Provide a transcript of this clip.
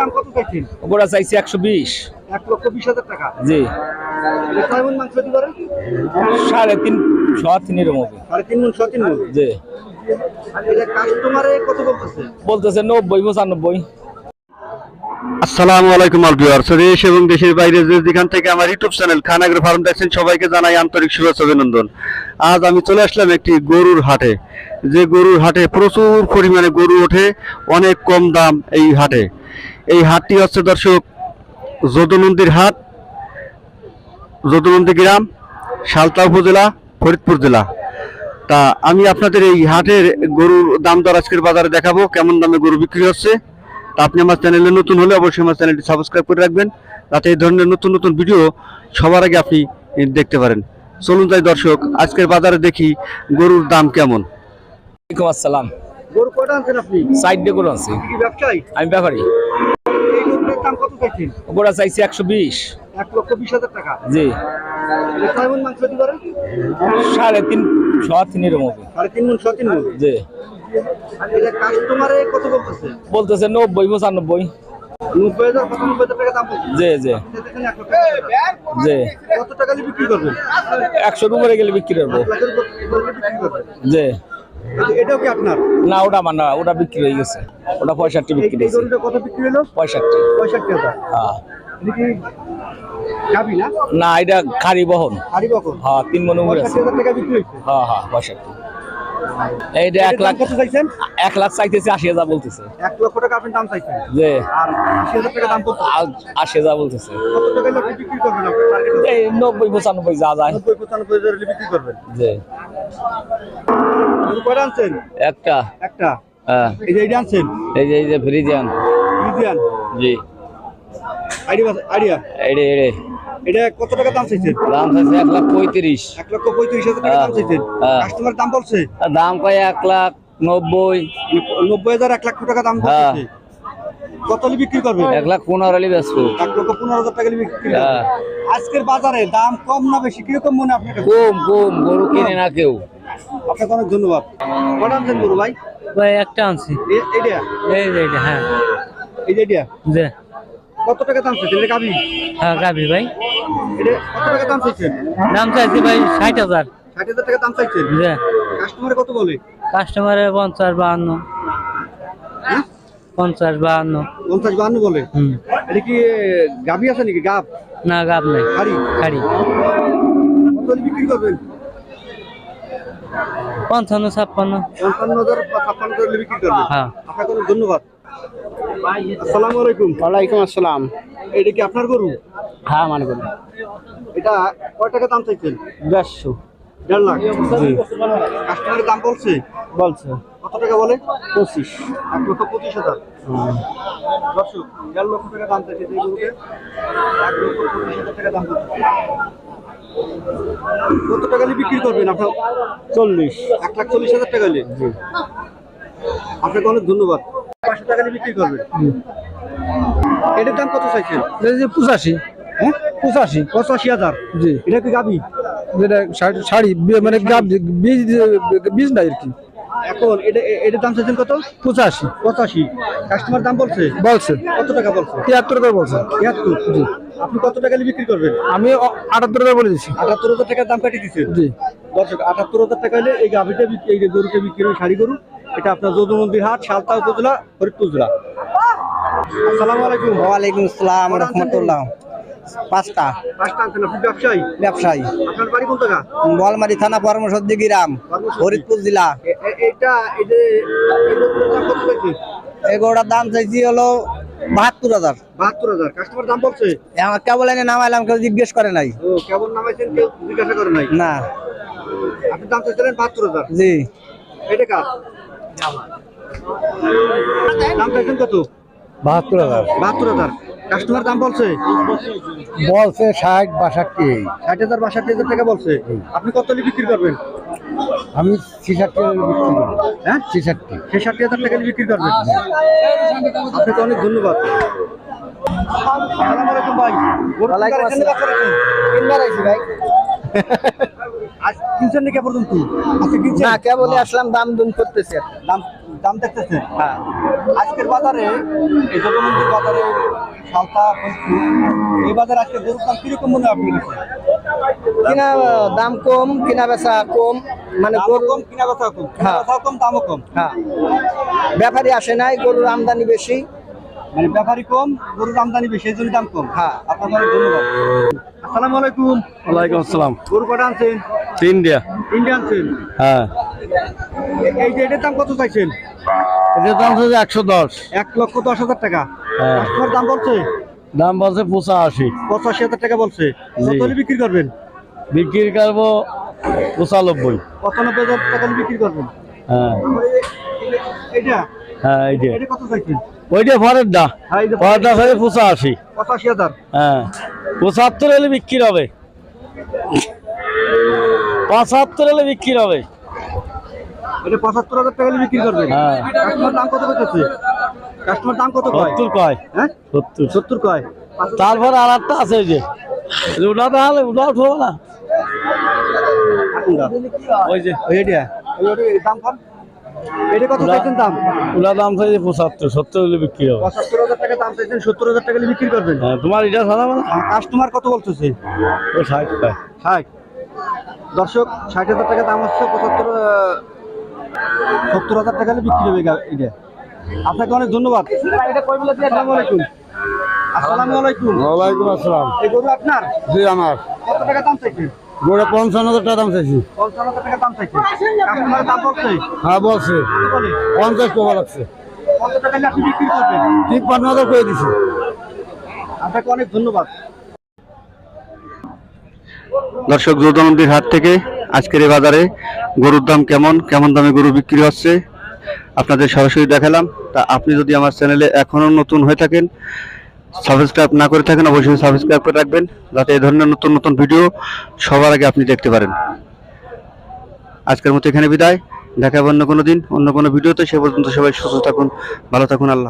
দাম কত চাইছেন? ওরা চাইছি একশো বিশ। এক লক্ষ বিশ হাজার টাকা। জি। কয় মন মাংস সাড়ে তিন ছ তিনের মতো সাড়ে তিন মন ছ তিন মন? জি। কাস্টমারে কত বলতেছে? বলতেছে নব্বই পঁচানব্বই। আসসালামু আলাইকুম আল ভিউয়ার্স। দেশ এবং দেশের বাইরে যে যেখান থেকে আমার ইউটিউব চ্যানেল খানাগ্র ফার্ম দেখছেন সবাইকে জানাই আন্তরিক শুভেচ্ছা অভিনন্দন। আজ আমি চলে আসলাম একটি গরুর হাটে। যে গরুর হাটে প্রচুর পরিমাণে গরু ওঠে অনেক কম দাম এই হাটে। এই হাটটি হচ্ছে দর্শক যদুনন্দীর হাট যদুনন্দী গ্রাম সালতা উপজেলা ফরিদপুর জেলা। তা আমি আপনাদের এই হাটের গরুর দাম দর আজকের বাজারে দেখাবো কেমন দামে গরু বিক্রি হচ্ছে। তা আপনি আমার চ্যানেলে নতুন হলে অবশ্যই আমার চ্যানেলটি সাবস্ক্রাইব করে রাখবেন যাতে এই ধরনের নতুন নতুন ভিডিও সবার আগে আপনি দেখতে পারেন। চলুন তাই দর্শক আজকের বাজারে দেখি গরুর দাম কেমন। আসসালাম। গরু কটা আনছেন আপনি? সাইড করে আনছি। আমি ব্যাপারী। দাম কত চাইছেন? ওরা চাইছি একশো বিশ। এক লক্ষ বিশ হাজার টাকা। জি। এটা মাংস দিতে পারেন সাড়ে তিন ছ তিনের মতো। সাড়ে তিন মন ছ তিন মন? জি। কাস্টমারে কত বলতেছে? বলতেছে নব্বই পঁচানব্বই। নব্বই হাজার পঁচানব্বই হাজার টাকা দাম জি কত টাকা দিয়ে বিক্রি করবেন? একশোর উপরে গেলে বিক্রি করব। জি। এটাও কি আপনার? না ওটা আমার না ওটা বিক্রি হয়ে গেছে। ওটা পঁয়ষট্টি বিক্রি হয়েছে। কত বিক্রি হলো? পঁয়ষট্টি। পঁয়ষট্টি হ্যাঁ। না? এটা খারি বহন। খারি বহন। হ্যাঁ তিন মনে হ্যাঁ হ্যাঁ পঁয়ষট্টি। এইটা এক লাখ কত চাইছেন? এক লাখ চাইতেছে আশি হাজার বলতেছে। এক লক্ষ টাকা আপনি দাম চাইছেন? যে আর আশি হাজার টাকা দাম আশি হাজার বলতেছে। এই নব্বই পঁচানব্বই যা যায়। নব্বই পঁচানব্বই হাজার বিক্রি করবেন? যে কয়টা আনছেন? একটা। একটা? হ্যাঁ। এই যে এইটা আনছেন? এই যে এই যে ফ্রিজিয়ান ফ্রিজিয়ান জি। Idea idea? এড়ে এড়ে এটা কত টাকা দাম চাইছেন? দাম চাইছে এক লাখ পঁয়ত্রিশ। এক লক্ষ পঁয়ত্রিশ হাজার টাকা দাম চাইছেন। হ্যাঁ। কাস্টমার দাম বলছে? দাম কয় এক লাখ নব্বই। নব্বই হাজার এক লাখ টাকা দাম হ্যাঁ। বলছে। কত হলে বিক্রি করবেন? এক লাখ পনেরো এক লক্ষ পনেরো হাজার টাকা হলে বিক্রি হ্যাঁ। আজকের বাজারে দাম কম না বেশি? কীরকম মনে আপনার? কম কম গরু কিনে না কেউ। আপনাকে অনেক ধন্যবাদ। কটা আনছেন গরু ভাই? ভাই একটা আনছি। এইটা? এটা হ্যাঁ। যে এইটা? কত টাকা দাম চাইছেন? গাবি হ্যাঁ গাবি ভাই। এটা কত টাকা দাম চাইছেন? দাম চাইছি ভাই ষাট হাজার। ষাট হাজার টাকা দাম চাইছেন? কাস্টমারে কত বলে? কাস্টমারের পঞ্চাশ বাহান্ন। হ্যাঁ? পঞ্চাশ বাহান্ন। পঞ্চাশ বাহান্ন বলে? এটা কি গাবি আছে নাকি? গাব না গাব নাই। গাড়ি গাড়ি কত বিক্রি করবেন? পঞ্চান্ন ছাপ্পান্ন। পঞ্চান্ন হাজার ছাপ্পান্ন হাজার বিক্রি করবেন? হ্যাঁ। আপনাকে অনেক ধন্যবাদ। আসসালামু আলাইকুম। ওয়ালাইকুম আসসালাম। এটা কি আপনার গরু? হ্যাঁ মানে করি এটা কয় টাকা দাম চাইছেন? দেড়শো। দেড় লাখ। কাস্টমারের দাম বলছে? বলছে। কত টাকা বলে? পঁচিশ। এক লক্ষ পঁচিশ হাজার। দর্শক দেড় লক্ষ টাকা দাম চাইছে গরুকে। এক লক্ষ পঁচিশ হাজার টাকা দাম করছে কত টাকা দিয়ে বিক্রি করবেন আপনার চল্লিশ। এক লাখ চল্লিশ হাজার টাকা হলে আপনাকে অনেক ধন্যবাদ। পাঁচশো টাকা দিয়ে বিক্রি করবেন। এটার দাম কত চাইছেন? পঁচাশি। হ্যাঁ পঁচাশি। পঁচাশি হাজার? জি। এটা কি গাবি? যেটা শাড়ি- শাড়ি মানে গাব বীজ বীজ নাই আর কি। এখন এটা এ- এটার দাম চাইছেন কত? পঁচাশি। পঁচাশি। কাস্টমার দাম বলছে? বলছে। কত টাকা বলছে? তিয়াত্তর করে বলছে। তিয়াত্তর? জি। আপনি কত টাকা দিয়ে বিক্রি করবেন? আমি আটাত্তর করে বলে দিচ্ছি আটাত্তর হাজার টাকার দাম কাটিয়ে দিচ্ছেন? জি। দর্শক আটাত্তর হাজার টাকা হলে এই গাভিটা বিক্রি এই যে গরুটা বিক্রি হবে শাড়ি গরু এটা আপনার যদুমন্দির হাট সালতা উপজেলা ফরিদপুর জেলা। আসসালামু আলাইকুম। ওয়ালাইকুম আসসালাম রহমতুল্লাহ। পাঁচটা। পাঁচটা আনছেন আপনি ব্যবসায়ী? ব্যবসায়ী। আপনার বাড়ি কোন জায়গা? বলমারি থানা গ্রাম ফরিদপুর জেলা। এ- এ- এটা এই যে এই গরুটার দাম চাইছি হলো বাহাত্তর হাজার। বাহাত্তর হাজার। কাস্টমার দাম বলছে? কেবল এনে নামাইলাম কেউ জিজ্ঞেস করে নাই। ও কেমন নামাইছেন কেউ জিজ্ঞাসা করে নাই? না। আপনি দাম চাইছিলেন বাহাত্তর হাজার। জি। এটা কার? দাম চাইছেন কত? বাহাত্তর হাজার। বাহাত্তর হাজার। কাস্টমার দাম বলছে? বলছে ষাট বাষট্টি। ষাট হাজার বাষট্টি হাজার টাকা বলছে। আপনি কত বিক্রি করবেন? আমি ছিষট্টি বিক্রি করি হ্যাঁ? ছিষট্টি। ছেষট্টি হাজার টাকা বিক্রি করবেন? আপনাকে অনেক ধন্যবাদ। কিনছেন নাকি পর্যন্ত? না কেবলই আসলাম দাম দুম করতেছে দাম দাম দেখতেছেন হ্যাঁ। আজকের বাজারে এই বাজারে সালতা এই বাজারে আজকে গরুর দাম কীরকম মনে হয় আপনার কিনা দাম কম কিনা বেচা কম মানে গরু কম কিনা কথা কম। হ্যাঁ। কম দামও কম। হ্যাঁ। ব্যাপারী আসে নাই গরুর আমদানি বেশি। মানে ব্যাপারী কম গরুর আমদানি বেশি এই জন্য দাম কম। হ্যাঁ। আপনার ধন্যবাদ। আসসালামু আলাইকুম। ওয়ালাইকুম আসসালাম। গরু কটা আনছেন? ইন্ডিয়া ইন্ডিয়া আনছেন? হ্যাঁ। এই যে এটার দাম কত চাইছেন? দাম হচ্ছে একশো দশ। এক লক্ষ দশ হাজার টাকা। হ্যাঁ। কাস্টমার দাম বলছে? দাম বলছে পঁচাশি। পঁচাশি হাজার টাকা বলছে। কত বিক্রি করবেন? বিক্রি করব পঁচানব্বই। পঁচানব্বই হাজার টাকা বিক্রি করবেন? হ্যাঁ। এটা হ্যাঁ এই যে। এটা কত চাইছেন? ওইটা ভরের দা হ্যাঁ, এই যে ভরের দা পঁচাশি। পঁচাশি হাজার। হ্যাঁ। পঁচাত্তর হলে বিক্রি হবে। পঁচাত্তর হলে বিক্রি হবে। এটা পঁচাত্তর হাজার টাকা বিক্রি করবেন। হ্যাঁ। কাস্টমার দাম কত করতেছে? কাস্টমার দাম কত কয়? সত্তর কয়। হ্যাঁ? সত্তর। সত্তর কয়? তারপর আর একটা আছে যে। ওটা তাহলে ওটা উঠবো না। ওই যে এটা। দাম কম? এটা কত চাইছেন দাম? ওটা দাম চাইছে পঁচাত্তর সত্তর হলে বিক্রি হবে। পঁচাত্তর হাজার টাকা দাম চাইছেন সত্তর হাজার টাকা বিক্রি করবেন। হ্যাঁ তোমার এটা সাদা কাস্টমার কত বলতেছে? ও ষাট ষাট। দর্শক ষাট হাজার টাকা দাম হচ্ছে পঁচাত্তর সত্তর হাজার টাকা হলে বিক্রি হবে এটা। আপনাকে অনেক ধন্যবাদ। আসসালামু আলাইকুম। আসসালামু আলাইকুম। ওয়ালাইকুম আসসালাম। এই গরু আপনার? জি আমার। কত টাকা দাম চাইছেন? গোড়ে পঞ্চান্ন হাজার টাকা দাম চাইছি। পঞ্চান্ন হাজার টাকা দাম চাইছেন। কাস্টমার দাম বলছে? হ্যাঁ বলছে। পঞ্চাশ টাকা লাগছে। কত টাকা আপনি বিক্রি করবেন? তিপ্পান্ন হাজার করে দিছি। আপনাকে অনেক ধন্যবাদ। দর্শক যৌদনদীর হাট থেকে আজকের এই বাজারে গরুর দাম কেমন? কেমন দামে গরু বিক্রি হচ্ছে? আপনাদের সরাসরি দেখালাম। তা আপনি যদি আমার চ্যানেলে এখনও নতুন হয়ে থাকেন সাবস্ক্রাইব না করে থাকেন, অবশ্যই সাবস্ক্রাইব করে রাখবেন, যাতে এই ধরনের নতুন নতুন ভিডিও সবার আগে আপনি দেখতে পারেন। আজকের মতো এখানে বিদায়। দেখা অন্য কোনো দিন, অন্য কোনো ভিডিওতে। সে পর্যন্ত সবাই সুস্থ থাকুন, ভালো থাকুন, আল্লাহ।